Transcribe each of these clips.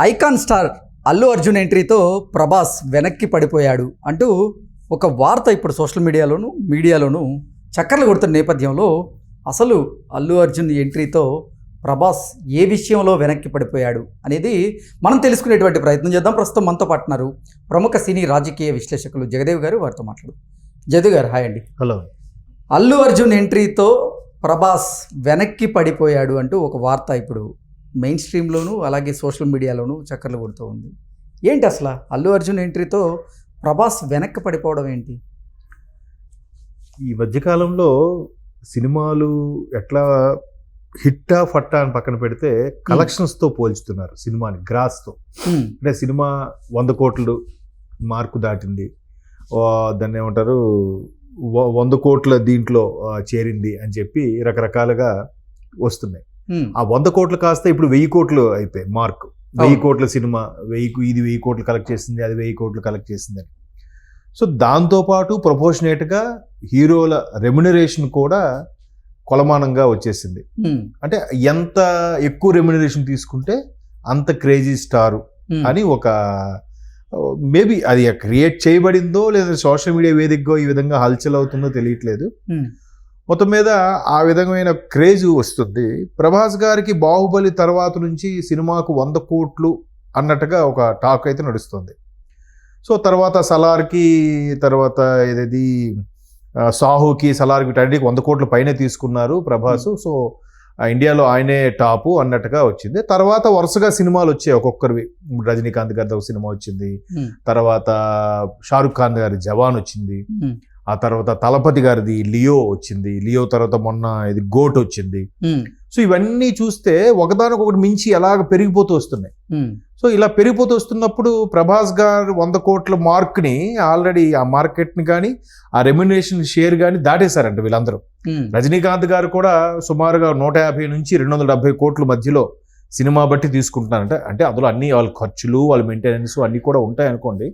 Icon star Allu Arjun ఎంట్రీతో ప్రభాస్ వెనక్కి పడిపోయాడు అంటూ ఒక వార్త ఇప్పుడు సోషల్ మీడియాలోను మీడియాలోను చక్కర్లు కొడుతున్న నేపథ్యంలో అసలు అల్లు అర్జున్ ఎంట్రీతో ప్రభాస్ ఏ విషయంలో వెనక్కి పడిపోయాడు అనేది మనం తెలుసుకునేటువంటి ప్రయత్నం చేద్దాం. ప్రస్తుతం మనతో పాటున్నారు ప్రముఖ సినీ రాజకీయ విశ్లేషకులు జగదేవ్ గారు వారితో మాట్లాడు. జగదేవ్ గారు హాయ్ అండి. హలో. అల్లు అర్జున్ ఎంట్రీతో ప్రభాస్ వెనక్కి పడిపోయాడు అంటూ ఒక వార్త ఇప్పుడు మెయిన్ స్ట్రీమ్లోను అలాగే సోషల్ మీడియాలోను చక్కర్లు కొడుతూ ఉంది. ఏంటి అసలు? అల్లు అర్జున్ ఎంట్రీతో ప్రభాస్ వెనక్కి పడిపోవడం ఏంటి? ఈ మధ్యకాలంలో సినిమాలు ఎట్లా హిట్టా ఫట్టా అని పక్కన పెడితే కలెక్షన్స్తో పోల్చుతున్నారు సినిమాని గ్రాస్తో. అంటే సినిమా వంద కోట్లు మార్కు దాటింది. దాన్ని ఏమంటారు? వంద కోట్ల దీంట్లో చేరింది అని చెప్పి రకరకాలుగా వస్తున్నాయి. ఆ వంద కోట్లు కాస్త ఇప్పుడు వెయ్యి కోట్లు అయిపోయాయి మార్క్. వెయ్యి. కోట్ల సినిమా వెయ్యి ఇది వెయ్యి కోట్లు కలెక్ట్ చేసింది అది వెయ్యి కోట్లు కలెక్ట్ చేసింది అని సో దాంతోపాటు ప్రపోర్షనేట్గా హీరోల రెమ్యునరేషన్ కూడా కొలమానంగా వచ్చేసింది. అంటే ఎంత ఎక్కువ రెమ్యునరేషన్ తీసుకుంటే అంత క్రేజీ స్టారు. అని ఒక మేబీ అది క్రియేట్ చేయబడిందో లేదా సోషల్ మీడియా వేదికగా ఈ విధంగా హల్చల్ అవుతుందో తెలియట్లేదు. మొత్తం మీద ఆ విధమైన క్రేజ్ వస్తుంది. ప్రభాస్ గారికి బాహుబలి తర్వాత నుంచి సినిమాకు వంద కోట్లు అన్నట్టుగా ఒక టాక్ అయితే నడుస్తుంది. సో తర్వాత సలార్కి తర్వాత ఏదది సాహుకి సలార్కి వీటన్నిటికి వంద కోట్ల పైనే తీసుకున్నారు ప్రభాస్. సో ఆ, ఇండియాలో ఆయనే టాపు అన్నట్టుగా వచ్చింది. తర్వాత వరుసగా సినిమాలు వచ్చాయి. ఒక్కొక్కరివి. రజనీకాంత్ గారిది ఒక సినిమా వచ్చింది. హ్మ్, తర్వాత షారుఖ్ ఖాన్ గారి జవాన్ వచ్చింది. హ్మ్, ఆ తర్వాత తలపతి గారిది లియో వచ్చింది. లియో తర్వాత మొన్న ఇది గోట్ వచ్చింది. సో ఇవన్నీ చూస్తే ఒకదానికొకటి మించి ఎలాగ పెరిగిపోతూ వస్తున్నాయి. సో ఇలా పెరిగిపోతూ వస్తున్నప్పుడు ప్రభాస్ గారు వంద కోట్ల మార్క్ని ఆల్రెడీ ఆ మార్కెట్ని కానీ ఆ రెమ్యునేషన్ షేర్ కానీ దాటేశారంట వీళ్ళందరూ. రజనీకాంత్ గారు కూడా సుమారుగా నూట యాభై నుంచి రెండు వందల డెబ్బై కోట్ల మధ్యలో సినిమా బట్టి తీసుకుంటున్నారంట. అంటే అందులో అన్ని వాళ్ళ ఖర్చులు వాళ్ళ మెయింటెనెన్స్ అన్నీ కూడా ఉంటాయి అనుకోండి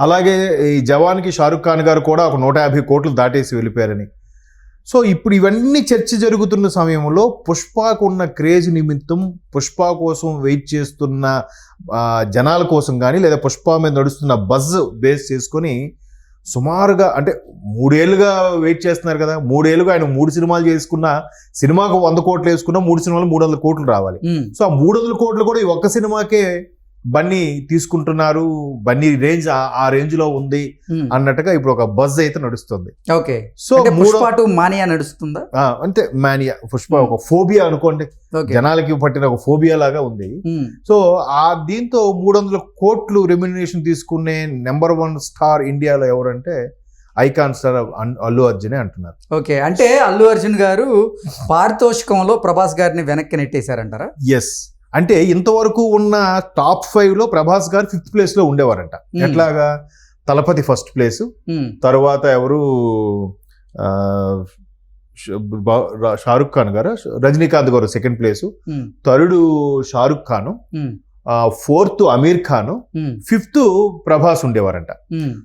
అలాగే ఈ జవాన్కి షారుఖ్ ఖాన్ గారు కూడా ఒక నూట యాభై కోట్లు దాటేసి వెళ్ళిపోయారని. సో ఇప్పుడు ఇవన్నీ చర్చ జరుగుతున్న సమయంలో పుష్పకు ఉన్న క్రేజ్ నిమిత్తం పుష్ప కోసం వెయిట్ చేస్తున్న జనాల కోసం కానీ లేదా పుష్ప మీద నడుస్తున్న బజ్ బేస్ చేసుకొని సుమారుగా అంటే మూడేళ్ళుగా వెయిట్ చేస్తున్నారు కదా మూడేళ్ళుగా ఆయన మూడు సినిమాలు చేసుకున్న సినిమాకు వంద కోట్లు వేసుకున్నా మూడు సినిమాలు మూడు వందల కోట్లు రావాలి. సో ఆ మూడు వందల కోట్లు కూడా ఈ ఒక్క సినిమాకే బన్నీ తీసుకుంటున్నారు బన్నీ రేంజ్ ఆ- రేంజ్లో ఉంది. అన్నట్టుగా ఇప్పుడు ఒక బజ్ అయితే నడుస్తుంది. ఓకే. సో అంటే పుష్ప టు మానియా నడుస్తుందా? అంతే మానియా పుష్ప. ఒక ఫోబియా అనుకోండి. జనాలకి పట్టిన ఒక ఫోబియా లాగా ఉంది. సో ఆ దీంతో మూడు వందల కోట్లు రెమ్యునరేషన్ తీసుకునే నెంబర్ వన్ స్టార్ ఇండియాలో ఎవరంటే ఐకాన్ స్టార్ అల్లు అర్జునే అంటున్నారు. ఓకే. అంటే అల్లు అర్జున్ గారు పారితోషికంలో ప్రభాస్ గారిని వెనక్కి నెట్టేశారంటారా? ఎస్ అంటే ఇంతవరకు ఉన్న టాప్ ఫైవ్లో ప్రభాస్ గారు ఫిఫ్త్ ప్లేస్లో ఉండేవారంట. ఎట్లాగా? Thalapathy first place. తర్వాత ఎవరు? షారుఖ్ ఖాన్ గారు. రజనీకాంత్ గారు second place third Shahrukh Khan. Fourth Aamir Khan fifth Prabhas ఉండేవారంట.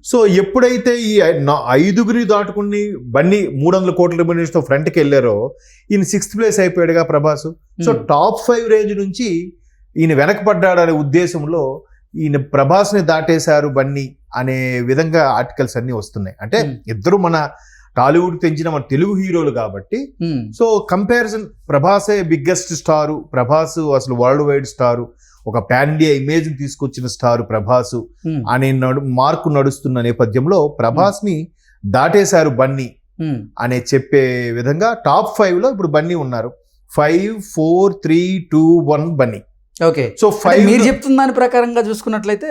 So ఎప్పుడైతే ఈ ఐదుగురి దాటుకుని బన్నీ మూడు వందల కోట్ల తో ఫ్రంట్కి వెళ్ళారో ఈయన sixth place అయిపోయాడుగా Prabhas. So. Top five range నుంచి ఈయన వెనకపడ్డాడనే ఉద్దేశంలో ఈయన ప్రభాస్ని దాటేశారు బన్నీ అనే విధంగా ఆర్టికల్స్ అన్నీ వస్తున్నాయి. అంటే. ఇద్దరు మన టాలీవుడ్ తెంచిన మన తెలుగు హీరోలు కాబట్టి సో కంపారిజన్ ప్రభాసే బిగ్గెస్ట్ స్టారు ప్రభాస్ అసలు వరల్డ్ వైడ్ స్టారు ఒక పాన్ ఇండియా ఇమేజ్ తీసుకొచ్చిన స్టారు ప్రభాస్ హ్మ్, అనే నడు మార్కు నడుస్తున్న నేపథ్యంలో ప్రభాస్ని దాటేశారు బన్నీ హ్మ్. అనే చెప్పే విధంగా టాప్ ఫైవ్లో ఇప్పుడు బన్నీ ఉన్నారు. Five four three two one Bunny. Okay so five మీరు చెప్తున్న దాని ప్రకారంగా చూసుకున్నట్లయితే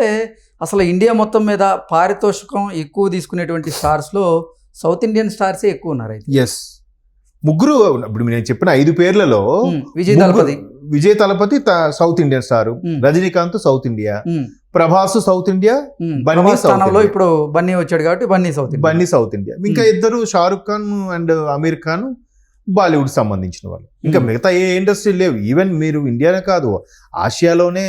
అసలు ఇండియా మొత్తం మీద పారితోషికం ఎక్కువ తీసుకునేటువంటి స్టార్స్లో సౌత్ ఇండియన్ స్టార్సే ఎక్కువ ఉన్నారు అయితే ఎస్ ముగ్గురు ఇప్పుడు నేను చెప్పిన ఐదు పేర్లలో హ్మ్, Vijay Dalapathi. Vijay Thalapathy south Indian star. Rajinikanth south India Prabhas south India. Bunny స్థానంలో. ఇప్పుడు బన్నీ వచ్చాడు కాబట్టి Bunny south. Bunny south India ఇంకా. ఇద్దరు షారుఖ్ ఖాన్ అండ్ అమీర్ ఖాన్ బాలీవుడ్ సంబంధించిన వాళ్ళు ఇంకా. మిగతా ఏ ఇండస్ట్రీ లేవు ఈవెన్ మీరు ఇండియానే కాదు ఆసియాలోనే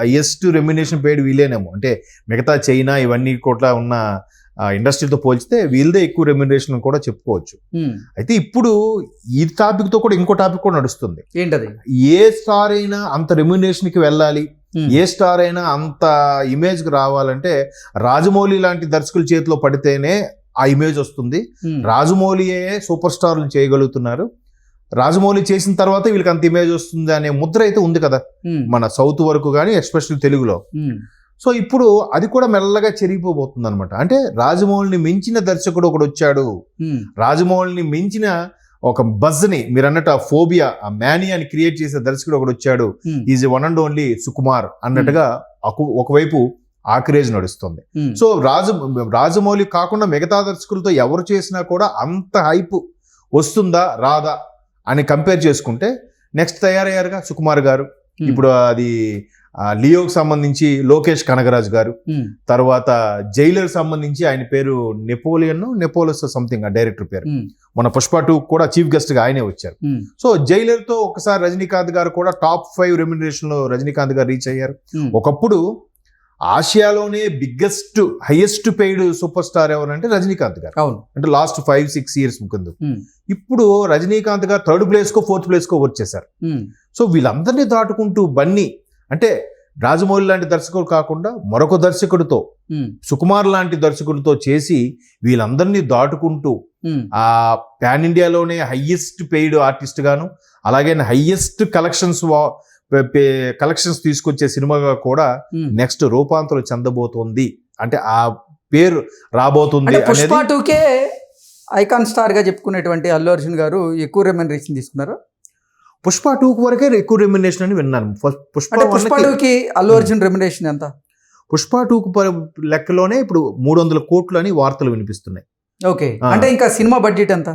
హైయెస్ట్ రెమ్యునేషన్ పేడ్ వీలేనేమో అంటే మిగతా చైనా ఇవన్నీ కూడా ఉన్న ఇండస్ట్రీతో పోల్చితే వీళ్ళదే ఎక్కువ రెమ్యునరేషన్ కూడా చెప్పుకోవచ్చు. అయితే ఇప్పుడు ఈ టాపిక్తో కూడా ఇంకో టాపిక్ కూడా నడుస్తుంది. ఏంటది? ఏ స్టార్ అయినా అంత రెమ్యునరేషన్కి వెళ్ళాలి. ఏ స్టార్ అయినా అంత ఇమేజ్కి రావాలంటే రాజమౌళి లాంటి దర్శకుల చేతిలో పడితేనే ఆ ఇమేజ్ వస్తుంది. రాజమౌళియే సూపర్ స్టార్లు చేయగలుగుతున్నారు. రాజమౌళి చేసిన తర్వాత వీళ్ళకి అంత ఇమేజ్ వస్తుంది అనే ముద్ర అయితే ఉంది కదా. మన సౌత్ వరకు కానీ ఎస్పెషల్లీ తెలుగులో. సో ఇప్పుడు అది కూడా మెల్లగా చెరిగిపోబోతుంది అనమాట అంటే రాజమౌళిని మించిన దర్శకుడు ఒకడు వచ్చాడు. రాజమౌళిని మించిన ఒక బజ్ని మీరు అన్నట్టు ఆ ఫోబియా ఆ మేనియాని క్రియేట్ చేసే దర్శకుడు ఒకడు వచ్చాడు. Is one and only Sukumar అన్నట్టుగా ఒక- ఒకవైపు ఆ క్రేజ్ నడుస్తుంది. సో రాజు రాజమౌళి కాకుండా మిగతా దర్శకులతో ఎవరు చేసినా కూడా అంత హైప్ వస్తుందా రాదా అని కంపేర్ చేసుకుంటే నెక్స్ట్ తయారయ్యారుగా సుకుమార్ గారు. ఇప్పుడు అది లియోకి సంబంధించి లోకేష్ కనగరాజ్ గారు తర్వాత జైలర్ సంబంధించి ఆయన పేరు నెపోలియన్ నెపోలస్ సంథింగ్ ఆ డైరెక్టర్ పేరు. మన పుష్ప టూ కూడా చీఫ్ గెస్ట్గా ఆయనే వచ్చారు. సో జైలర్తో ఒకసారి రజనీకాంత్ గారు కూడా టాప్ ఫైవ్ రెమ్యునరేషన్లో రజనీకాంత్ గారు రీచ్ అయ్యారు. ఒకప్పుడు ఆసియాలోనే biggest highest paid superstar ఎవరంటే రజనీకాంత్ గారు. అవును. అంటే లాస్ట్ ఫైవ్ సిక్స్ ఇయర్స్ ముందు ఇప్పుడు రజనీకాంత్ గారు థర్డ్ ప్లేస్ కో ఫోర్త్ ప్లేస్ కో వచ్చేసారు సో వీళ్ళందరినీ దాటుకుంటూ బన్నీ అంటే రాజమౌళి లాంటి దర్శకుడు కాకుండా మరొక దర్శకుడితో సుకుమార్ లాంటి దర్శకుడితో చేసి వీళ్ళందరినీ దాటుకుంటూ ఆ పాన్ ఇండియాలోనే హయ్యెస్ట్ పెయిడ్ ఆర్టిస్ట్ గాను అలాగే హయ్యెస్ట్ కలెక్షన్స్ కలెక్షన్స్ తీసుకొచ్చే సినిమాగా కూడా. నెక్స్ట్ రూపాంతరం చెందబోతోంది. అంటే ఆ పేరు రాబోతుంది పుష్ప ఐకాన్ స్టార్గా చెప్పుకునేటువంటి అల్లు అర్జున్ గారు ఎక్కువ రెమ్యూనరేషన్ తీసుకున్నారు? పుష్ప టూ వరకే ఎక్కువ రెమ్యునేషన్ అని విన్నాను. పుష్ప పుష్ప టూకి అల్లు అర్జున్ రెమ్యూనరేషన్ ఎంత? పుష్ప టూ లెక్కలోనే ఇప్పుడు మూడు వందల కోట్లు అని వార్తలు వినిపిస్తున్నాయి. ఓకే. అంటే ఇంకా సినిమా బడ్జెట్ ఎంత?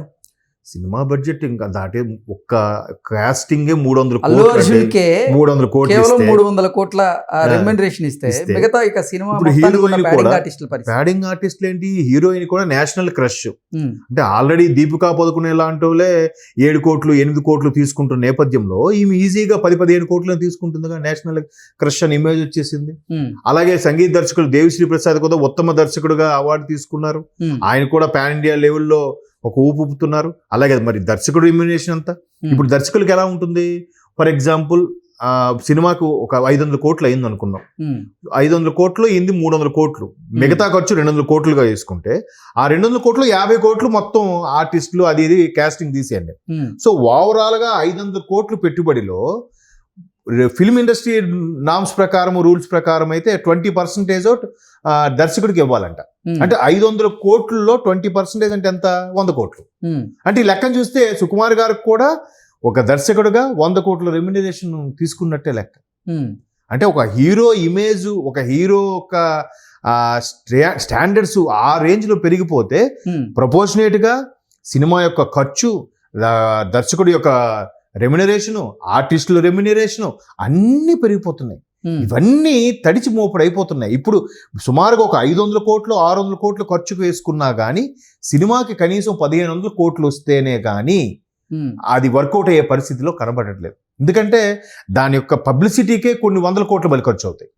సినిమా బడ్జెట్ ఇంకా దాటే ఒక్క కాస్టింగ్ మూడు వందల కోట్లు మూడు వందల కోట్లు మూడు వందల కోట్ల రెమ్యూనరేషన్ ఇస్తే. మిగతా ఇక సినిమా హీరోయిన్ ప్యాడింగ్ ఆర్టిస్టులు ఏంటి? హీరోయిన్ కూడా నేషనల్ క్రష్. అంటే ఆల్రెడీ దీపికా పదుకునే లాంటి వాళ్ళే ఏడు కోట్లు ఎనిమిది కోట్లు తీసుకుంటున్న నేపథ్యంలో ఈమె ఈజీగా పది పదిహేను కోట్లను తీసుకుంటుందిగా నేషనల్ క్రష్ అని ఇమేజ్ వచ్చేసింది. అలాగే సంగీత దర్శకుడు దేవిశ్రీ ప్రసాద్ కూడా ఉత్తమ దర్శకుడుగా అవార్డు తీసుకున్నారు. ఆయన కూడా పాన్ ఇండియా లెవెల్లో ఒక ఊపు ఊపుతున్నారు. అలాగే మరి దర్శకుడు రెమ్యునేషన్ అంతా ఉమ్, ఇప్పుడు దర్శకులకి ఎలా ఉంటుంది? ఫర్ ఎగ్జాంపుల్ ఆ, సినిమాకు ఒక ఐదు వందల కోట్లు అయింది అనుకున్నాం. ఉమ్, ఐదు వందల కోట్లు ఇంది మూడు వందల కోట్లు. మిగతా ఖర్చు రెండు వందల కోట్లుగా వేసుకుంటే ఆ రెండు వందల కోట్లు యాభై కోట్లు మొత్తం ఆర్టిస్టులు అది ఇది కాస్టింగ్ తీసేయండి. సో ఓవరాల్గా ఐదు వందల కోట్లు పెట్టుబడిలో ఫిల్మ్ ఇండస్ట్రీ నామ్స్ ప్రకారం రూల్స్ ప్రకారం అయితే ట్వంటీ పర్సెంటేజ్ దర్శకుడికి ఇవ్వాలంట. అంటే ఐదు వందల కోట్లలో ట్వంటీ పర్సెంటేజ్ అంటే ఎంత? వంద కోట్లు. అంటే ఈ లెక్కను చూస్తే సుకుమార్ గారికి కూడా ఒక దర్శకుడుగా వంద కోట్ల రెమ్యునరేషన్ తీసుకున్నట్టే లెక్క. అంటే ఒక హీరో ఇమేజ్ ఒక హీరో యొక్క స్టాండర్డ్స్ ఆ రేంజ్లో పెరిగిపోతే ప్రపోర్షనేట్గా సినిమా యొక్క ఖర్చు దర్శకుడి యొక్క రెమ్యునరేషను ఆర్టిస్టుల రెమ్యునరేషను అన్నీ పెరిగిపోతున్నాయి. ఇవన్నీ తడిచి మోపుడు అయిపోతున్నాయి. ఇప్పుడు సుమారుగా ఒక ఐదు వందల కోట్లు ఆరు వందల కోట్లు ఖర్చుకు వేసుకున్నా కానీ సినిమాకి కనీసం పదిహేను వందల కోట్లు వస్తేనే కానీ అది వర్కౌట్ అయ్యే పరిస్థితిలో కనబడట్లేదు. ఎందుకంటే దాని యొక్క పబ్లిసిటీకే కొన్ని వందల కోట్లు బలి ఖర్చు అవుతాయి.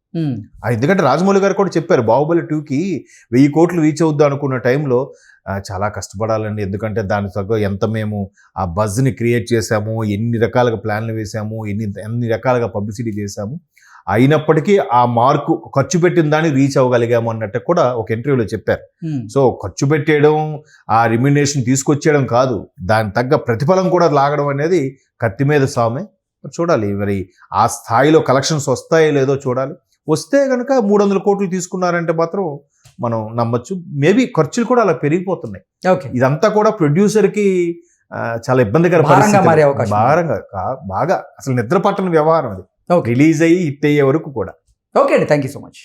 ఎందుకంటే రాజమౌళి గారు కూడా చెప్పారు బాహుబలి టూకి వెయ్యి కోట్లు రీచ్ అవుద్దాం అనుకున్న టైంలో చాలా కష్టపడాలండి. ఎందుకంటే దాని తగ్గ ఎంత మేము ఆ బజ్ని క్రియేట్ చేశాము ఎన్ని రకాలుగా ప్లాన్లు వేసాము ఎన్ని ఎన్ని రకాలుగా పబ్లిసిటీ చేశాము అయినప్పటికీ ఆ మార్కు ఖర్చు పెట్టిన దాన్ని రీచ్ అవ్వగలిగాము అన్నట్టు కూడా ఒక ఇంటర్వ్యూలో చెప్పారు. సో ఖర్చు పెట్టేయడం ఆ రిమ్యునేషన్ తీసుకొచ్చేయడం కాదు. దాని తగ్గ ప్రతిఫలం కూడా లాగడం అనేది కత్తి మీద సామే. చూడాలి మరి ఆ స్థాయిలో కలెక్షన్స్ వస్తాయో లేదో చూడాలి. వస్తే కనుక మూడు వందల కోట్లు తీసుకున్నారంటే మాత్రం మనం నమ్మొచ్చు. మేబీ ఖర్చులు కూడా అలా పెరిగిపోతున్నాయి. ఓకే. ఇదంతా కూడా ప్రొడ్యూసర్కి చాలా ఇబ్బందికర భారంగా బాగా. అసలు నిద్ర పట్టని వ్యవహారం అది. ఓకే రిలీజ్ అయ్యి హిట్ అయ్యే వరకు కూడా. ఓకే అండి థ్యాంక్ యూ సో మచ్